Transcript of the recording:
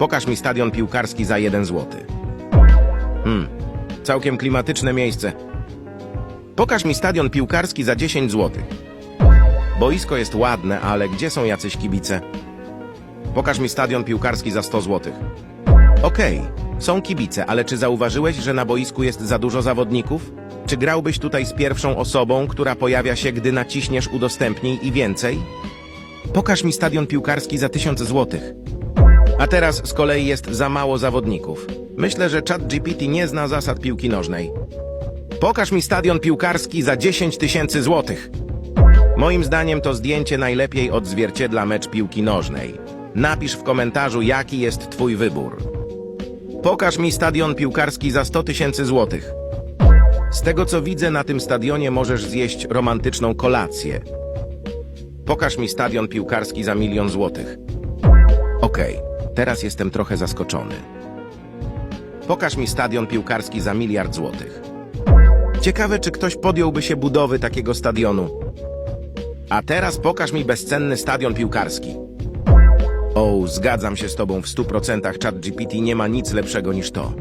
Pokaż mi stadion piłkarski za 1 zł. Hmm, całkiem klimatyczne miejsce. Pokaż mi stadion piłkarski za 10 zł. Boisko jest ładne, ale gdzie są jacyś kibice? Pokaż mi stadion piłkarski za 100 zł. Okej, są kibice, ale czy zauważyłeś, że na boisku jest za dużo zawodników? Czy grałbyś tutaj z pierwszą osobą, która pojawia się, gdy naciśniesz udostępnij i więcej? Pokaż mi stadion piłkarski za 1000 zł. A teraz z kolei jest za mało zawodników. Myślę, że ChatGPT nie zna zasad piłki nożnej. Pokaż mi stadion piłkarski za 10 tysięcy złotych. Moim zdaniem to zdjęcie najlepiej odzwierciedla mecz piłki nożnej. Napisz w komentarzu, jaki jest twój wybór. Pokaż mi stadion piłkarski za 100 tysięcy złotych. Z tego co widzę, na tym stadionie możesz zjeść romantyczną kolację. Pokaż mi stadion piłkarski za milion złotych. Okej, teraz jestem trochę zaskoczony. Pokaż mi stadion piłkarski za miliard złotych. Ciekawe, czy ktoś podjąłby się budowy takiego stadionu. A teraz pokaż mi bezcenny stadion piłkarski. O, zgadzam się z tobą w 100%. ChatGPT nie ma nic lepszego niż to.